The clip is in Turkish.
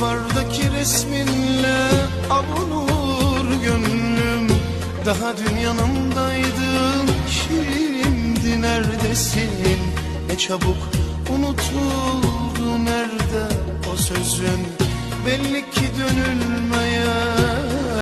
Duvardaki resminle avunur gönlüm. Daha dün yanımdaydın Şimdi neredesin? Ne çabuk unutuldu nerede o sözün? Belli ki dönülmez